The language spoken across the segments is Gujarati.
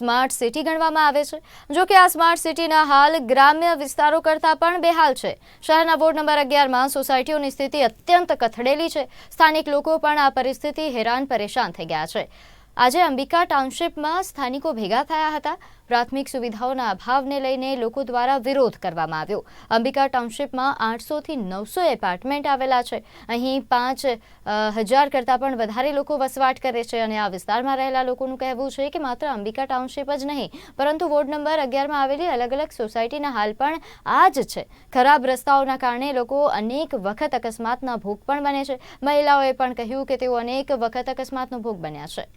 સ્માર્ટ સિટી ગણવામાં આવે છે. જો કે આ સ્માર્ટ સિટીના હાલ ગ્રામ્ય વિસ્તારો કરતાં પણ બેહાલ છે. શહેરના વોર્ડ નંબર અગિયારમાં સોસાયટીઓની સ્થિતિ અત્યંત કથળેલી છે. સ્થાનિક લોકો પણ આ પરિસ્થિતિ હેરાન પરેશાન થઈ ગયા છે. આજે અંબિકા ટાઉનશીપમાં સ્થાનિકો ભેગા થયા હતા. પ્રાથમિક સુવિધાઓના અભાવને લઈને લોકો દ્વારા વિરોધ કરવામાં આવ્યો. અંબિકા ટાઉનશીપમાં આઠસોથી નવસો એપાર્ટમેન્ટ આવેલા છે. અહીં પાંચ હજાર કરતાં પણ વધારે લોકો વસવાટ કરે છે અને આ વિસ્તારમાં રહેલા લોકોનું કહેવું છે કે માત્ર અંબિકા ટાઉનશીપ જ નહીં, પરંતુ વોર્ડ નંબર અગિયારમાં આવેલી અલગ અલગ સોસાયટીના હાલ પણ આ જ છે. ખરાબ રસ્તાઓના કારણે લોકો અનેક વખત અકસ્માતના ભોગ પણ બને છે. મહિલાઓએ પણ કહ્યું કે તેઓ અનેક વખત અકસ્માતનો ભોગ બન્યા છે.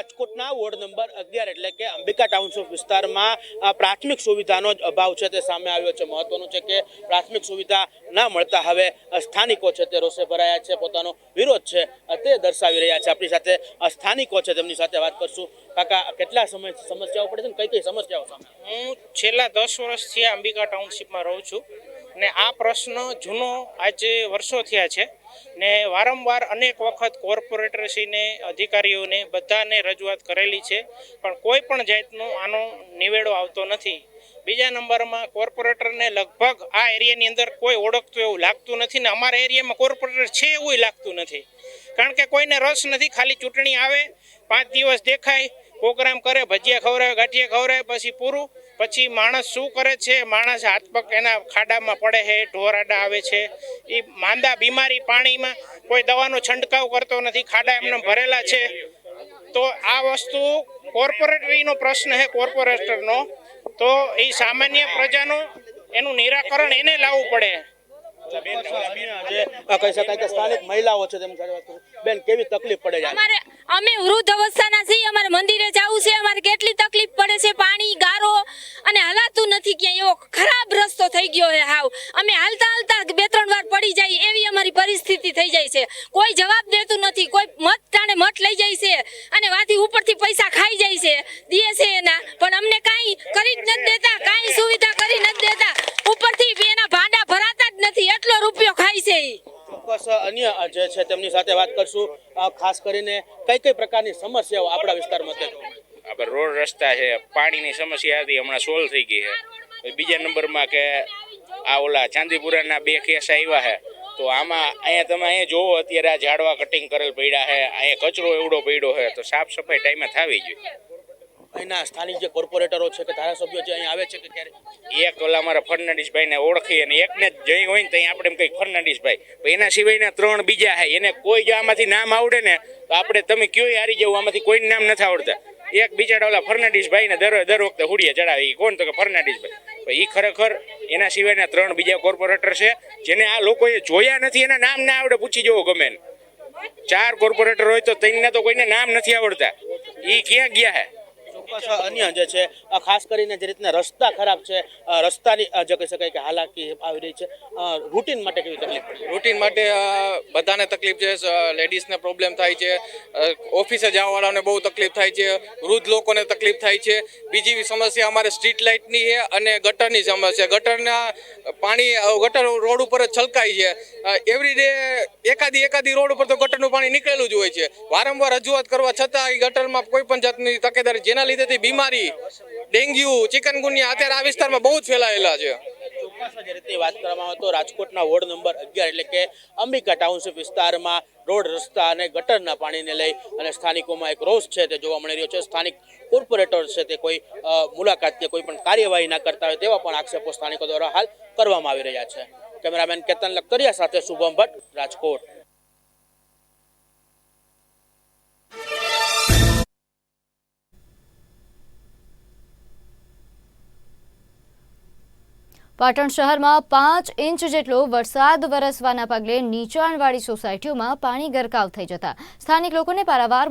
રાજકોટના વોર્ડ નંબર અગિયાર એટલે કે અંબિકા ટાઉનશીપ વિસ્તારમાં પ્રાથમિક સુવિધાનો જ અભાવ છે તે સામે આવ્યો છે. મહત્વનું છે કે પ્રાથમિક સુવિધા ના મળતા હવે સ્થાનિકો છે તે રોષે ભરાયા છે, પોતાનો વિરોધ છે તે દર્શાવી રહ્યા છે. આપણી સાથે સ્થાનિકો છે તેમની સાથે વાત કરશું. કાકા, કેટલા સમય સમસ્યાઓ પડે છે ને કઈ કઈ સમસ્યાઓ સામે હું છેલ્લા દસ વર્ષથી અંબિકા ટાઉનશીપમાં રહું છું ને આ પ્રશ્ન જૂનો, આજે વર્ષો થયા છે. ને વારંવાર અનેક વખત કોર્પોરેટરશ્રીને, અધિકારીઓને બધાને રજૂઆત કરેલી છે, પણ કોઈ પણ જાતનો આનો નિવેડો આવતો નથી. બીજા નંબરમાં કોર્પોરેટરને લગભગ આ એરિયાની અંદર કોઈ ઓળખતું એવું લાગતું નથી ને અમારા એરિયામાં કોર્પોરેટર છે એવું લાગતું નથી. કારણ કે કોઈને રસ નથી, ખાલી ચૂંટણી આવે, પાંચ દિવસ દેખાય, પ્રોગ્રામ કરે, ભજીયા ખવડાવે, ગાંઠિયા ખવડાવે, પછી પૂરું પછી માણસ શું કરે છે? માણસ હાથ પગ એના ખાડામાં પડે છે, ઢોરાડા આવે છે. એ માંદા બીમારી પાણીમાં કોઈ દવાનો છંટકાવ કરતો નથી, ખાડા એમને ભરેલા છે. તો આ વસ્તુ કોર્પોરેટરીનો પ્રશ્ન છે, કોર્પોરેટરનો. તો એ સામાન્ય પ્રજાનો એનું નિરાકરણ એને લાવવું પડે. કેટલી તકલીફ પડે છે, પાણી, ગારો, અને હલાતું નથી ક્યાંય. એવો ખરાબ રસ્તો થઈ ગયો છે હાવ. અમે હાલતા હાલતા બે ત્રણ વાર પડી જાય, એવી અમારી પરિસ્થિતિ થઈ જાય છે. કોઈ જવાબ દેતું નથી, કોઈ મત ટાણે મત લઈ જાય છે, અને વાથી ઉપરથી પૈસા ખાઈ જાય છે, દે છે એના. પણ અમને કાંઈ કરી જ નથી દેતા કાંઈ સુવિધા કરી નથી દેતા ઉપરથી બી એના ભાંડા ભરાતા જ નથી એટલો રૂપિયો ખાય છે ઈ ચોક્કસ અન્ય જે છે તેમની સાથે વાત કરશું. ખાસ કરીને કઈ કઈ પ્રકારની સમસ્યાઓ આપણા વિસ્તારમાં છે? આપણે રોડ રસ્તા છે, પાણીની સમસ્યા હતી, હમણાં સોલ્વ થઈ ગઈ છે. બીજા નંબરમાં કે આ ઓલા ચાંદીપુરાના બે કેસ આવ્યા છે. તો આમાં અહીંયા તમે અહીંયા જોવો, અત્યારે આ ઝાડવા કટિંગ કરેલ પડ્યા છે, અહીંયા કચરો એવડો પડ્યો છે, તો સાફ સફાઈ ટાઈમે થવી જોઈએ. અહીંના સ્થાનિક જે કોર્પોરેટરો છે કે ધારાસભ્યો છે અહીં આવે છે કે ક્યારે એક ઓલા અમારા ફર્નાન્ડીસભાઈને ઓળખી અને એકને જ જઈ હોય ને ત્યાં આપણે એમ કઈ ફર્નાન્ડીસભાઈ એના સિવાયના ત્રણ બીજા છે એને કોઈ જો આમાંથી નામ આવડે ને, તો આપણે તમે કયો હારી જવું આમાંથી કોઈ નામ નથી આવડતા. એક બિચારા ઓલા ફર્નાન્ડીસભાઈ ને દર દર વખતે હુડિયા ચડાવે એ કોણ તો કે ભાઈ એ ખરેખર એના સિવાયના ત્રણ બીજા કોર્પોરેટર છે, જેને આ લોકોએ જોયા નથી, એના નામ ના આવડે, પૂછી જવો ગમે. ચાર કોર્પોરેટર હોય તો તેમને તો કોઈને નામ નથી આવડતા. એ ક્યાં ગયા હે? ચોક્કસ અન્ય જે છે ખાસ કરીને જે રીતના રસ્તા ખરાબ છે રસ્તાની જે કહી શકાય કે હાલાકી આવી રહી છે રૂટીન માટે કેવી તકલીફ રૂટીન માટે બધાને તકલીફ છે લેડીઝને પ્રોબ્લેમ થાય છે ઓફિસે જવાવાળાને બહુ તકલીફ થાય છે, વૃદ્ધ લોકોને તકલીફ થાય છે. બીજી સમસ્યા અમારે સ્ટ્રીટ લાઇટની છે અને ગટરની સમસ્યા. ગટરના પાણી ગટર રોડ ઉપર જ છલકાય છે. એવરી ડે એકાદી એકાદી રોડ ઉપર તો ગટરનું પાણી નીકળેલું જ હોય છે. વારંવાર રજૂઆત કરવા છતાં એ ગટરમાં કોઈ પણ જાતની તકેદારી જેના લીધેથી બીમારી, ડેન્ગ્યુ, ચિકનગુનિયા અત્યારે આ વિસ્તારમાં બહુ જ ફેલાયેલા છે. ચોક્કસ રીતે વાત કરવામાં આવે તો રાજકોટના વોર્ડ નંબર અગિયાર એટલે કે અંબિકા ટાઉનશીપ વિસ્તારમાં રોડ, રસ્તા અને ગટરના પાણીને લઈ અને સ્થાનિકોમાં એક રોષ છે તે જોવા મળી રહ્યો છે. સ્થાનિક કોર્પોરેટર છે તે કોઈ મુલાકાત કે કોઈ પણ કાર્યવાહી ના કરતા હોય તેવા પણ આક્ષેપો સ્થાનિકો દ્વારા હાલ કરવામાં આવી રહ્યા છે. કેમેરામેન કેતન લખતરિયા સાથે શુભમ ભટ્ટ, રાજકોટ. પાટણ શહેરમાં પાંચ ઇંચ જેટલો વરસાદ વરસવાના પગલે નીચાણવાળી સોસાયટીઓમાં પાણી ગરકાવ થઈ જતા સ્થાનિક લોકોને પારાવાર